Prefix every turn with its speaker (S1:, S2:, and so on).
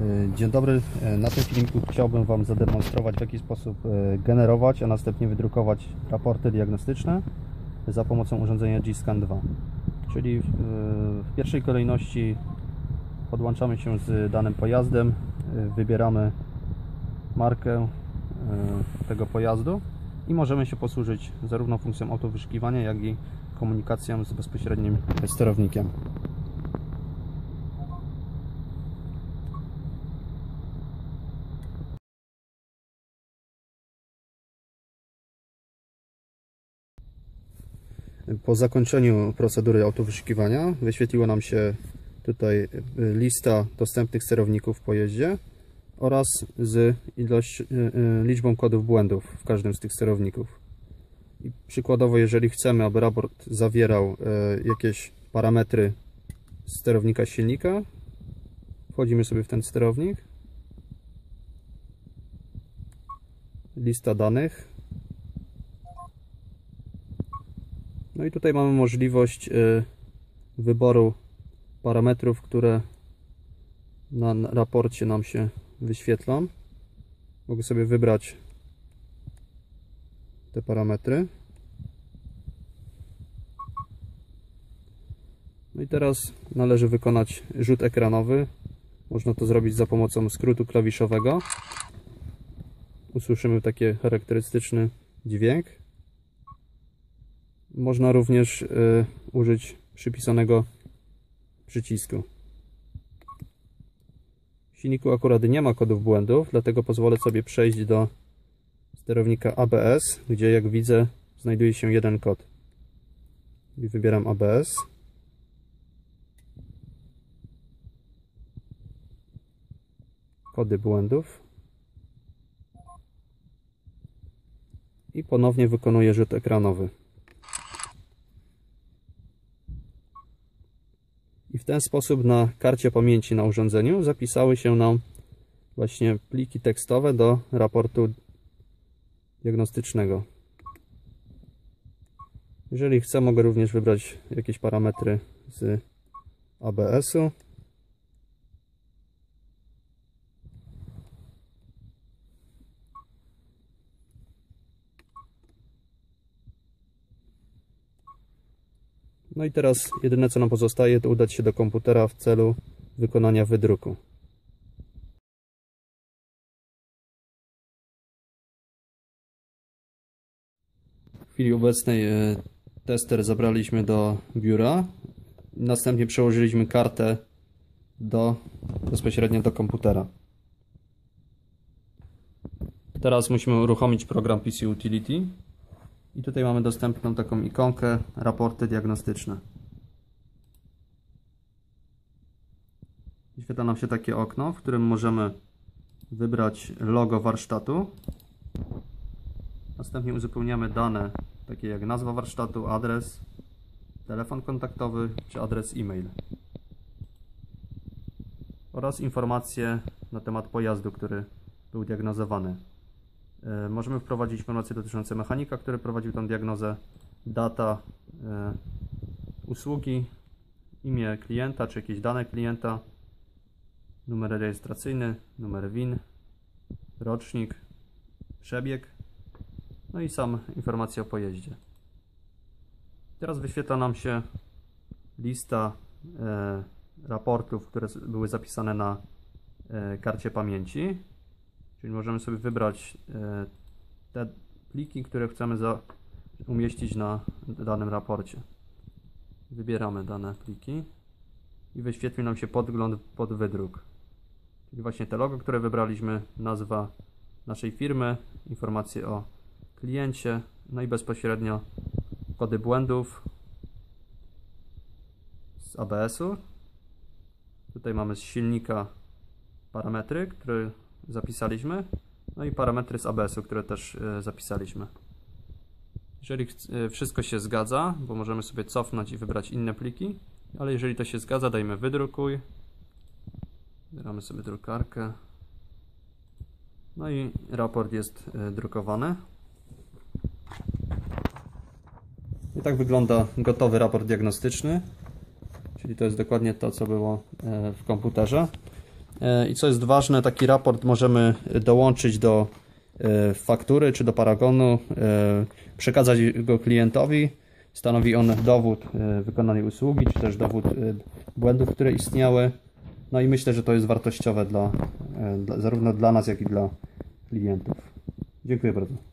S1: E, Dzień dobry. E, Na tym filmiku chciałbym Wam zademonstrować w jaki sposób e, generować, a następnie wydrukować raporty diagnostyczne za pomocą urządzenia G-Scan 2. Czyli w, pierwszej kolejności podłączamy się z danym pojazdem, wybieramy markę tego pojazdu i możemy się posłużyć zarówno funkcją autowyszukiwania, jak i komunikacją z bezpośrednim sterownikiem. Po zakończeniu procedury autowyszukiwania wyświetliła nam się tutaj y, lista dostępnych sterowników w pojeździe oraz z ilość, y, y, liczbą kodów błędów w każdym z tych sterowników. I przykładowo, jeżeli chcemy, aby raport zawierał jakieś parametry sterownika silnika, wchodzimy sobie w ten sterownik, lista danych, No i tutaj mamy możliwość y, wyboru parametrów, które na raporcie nam się wyświetlą. Mogę sobie wybrać te parametry. No i teraz należy wykonać rzut ekranowy. Można to zrobić za pomocą skrótu klawiszowego. Usłyszymy taki charakterystyczny dźwięk. Można również y, użyć przypisanego przycisku. W silniku akurat nie ma kodów błędów, dlatego pozwolę sobie przejść do sterownika ABS, gdzie jak widzę znajduje się jeden kod. I wybieram ABS. Kody błędów. I ponownie wykonuję rzut ekranowy. W ten sposób na karcie pamięci na urządzeniu zapisały się nam właśnie pliki tekstowe do raportu diagnostycznego. Jeżeli chcę, mogę również wybrać jakieś parametry z ABS-u. No i teraz jedyne co nam pozostaje to udać się do komputera w celu wykonania wydruku. W chwili obecnej e, tester zabraliśmy do biura. Następnie przełożyliśmy kartę do, bezpośrednio do komputera. Teraz musimy uruchomić program PC Utility. I tutaj mamy dostępną taką ikonkę raporty diagnostyczne. Wyświetla nam się takie okno, w którym możemy wybrać logo warsztatu. Następnie uzupełniamy dane takie jak nazwa warsztatu, adres, telefon kontaktowy czy adres e-mail. Oraz informacje na temat pojazdu, który był diagnozowany. E, możemy wprowadzić informacje dotyczące mechanika, który prowadził tę diagnozę, data e, usługi, imię klienta czy jakieś dane klienta, numer rejestracyjny, numer WIN, rocznik, przebieg, no i sam informacja o pojeździe. Teraz wyświetla nam się lista e, raportów, które były zapisane na karcie pamięci Czyli możemy sobie wybrać e, te pliki, które chcemy umieścić na danym raporcie. Wybieramy dane pliki i wyświetli nam się podgląd pod wydruk. Czyli właśnie te logo, które wybraliśmy, nazwa naszej firmy, informacje o kliencie, no i bezpośrednio kody błędów z ABS-u. Tutaj mamy z silnika parametry, które zapisaliśmy. No i parametry z ABS-u, które też e, zapisaliśmy. Jeżeli e, wszystko się zgadza, bo możemy sobie cofnąć i wybrać inne pliki, ale jeżeli to się zgadza, dajmy wydrukuj. Wybieramy sobie drukarkę. No i raport jest e, drukowany. I tak wygląda gotowy raport diagnostyczny. Czyli to jest dokładnie to, co było w komputerze. E, I co jest ważne, taki raport możemy dołączyć do e, faktury czy do paragonu, e, przekazać go klientowi. Stanowi on dowód wykonanej usługi, czy też dowód błędów, które istniały. No i myślę, że to jest wartościowe dla, dla, zarówno dla nas, jak i dla klientów. Dziękuję bardzo.